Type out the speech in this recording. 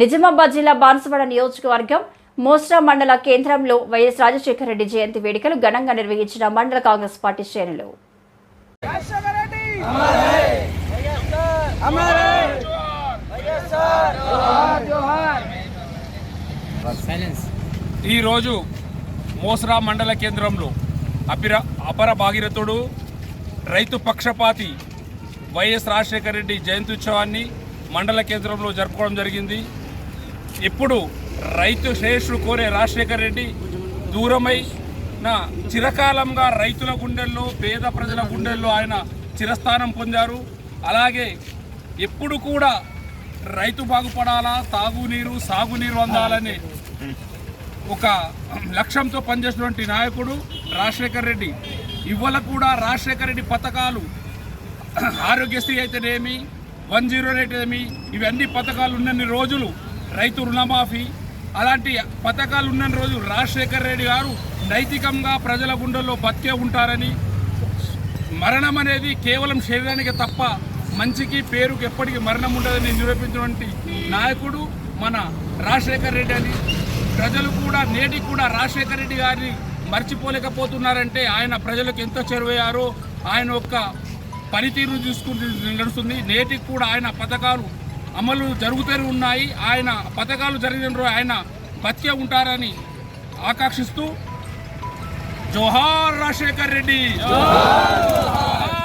నిజామాబాద్ జిల్లా బాన్సువాడ నియోజకవర్గం మోస్రా మండల కేంద్రంలో వైఎస్ రాజశేఖర రెడ్డి జయంతి వేడుకలు ఘనంగా నిర్వహించిన మండల కాంగ్రెస్ పార్టీ శ్రేణులు. ఈరోజు మోసరా మండల కేంద్రంలో అపిర అపర భాగీరథుడు రైతు పక్షపాతి వైఎస్ రాజశేఖర రెడ్డి జయంత్యుత్సవాన్ని మండల కేంద్రంలో జరుపుకోవడం జరిగింది. ఇప్పుడు రైతు శ్రేష్ఠుడు కోరే రాజశేఖర రెడ్డి దూరమై నా చిరకాలంగా రైతుల గుండెల్లో పేద ప్రజల గుండెల్లో ఆయన చిరస్థానం పొందారు. అలాగే ఎప్పుడు కూడా రైతు బాగుపడాలా తాగునీరు సాగునీరు అందాలని ఒక లక్ష్యంతో పనిచేసినటువంటి నాయకుడు రాజశేఖర్ రెడ్డి. ఇవాళ కూడా రాజశేఖర్ రెడ్డి పథకాలు ఆరోగ్యశ్రీ అయితేనేమి వన్ జీరో ఏమి ఇవన్నీ పథకాలు ఉన్నన్ని రోజులు రైతు రుణమాఫీ అలాంటి పథకాలు ఉన్న రోజు రాజశేఖర్ రెడ్డి గారు నైతికంగా ప్రజల గుండెల్లో బతికే ఉంటారని మరణం అనేది కేవలం శరీరానికి తప్ప మంచికి పేరుకి ఎప్పటికీ మరణం ఉండదని నిరూపించినటువంటి నాయకుడు మన రాజశేఖర్ రెడ్డి అని. ప్రజలు కూడా నేటికి కూడా రాజశేఖర్ రెడ్డి గారిని మర్చిపోలేకపోతున్నారంటే ఆయన ప్రజలకు ఎంత చేరువయ్యారో ఆయన యొక్క పనితీరు చూసుకుంటూ నడుస్తుంది. నేటికి కూడా ఆయన పథకాలు అమలు జరుగుతూనే ఉన్నాయి. ఆయన పథకాలు జరిగిన రోజు ఆయన బతికే ఉంటారని ఆకాంక్షిస్తూ జోహార్ రాజశేఖర్ రెడ్డి. జోహార్! రాజశేఖర్ రెడ్డి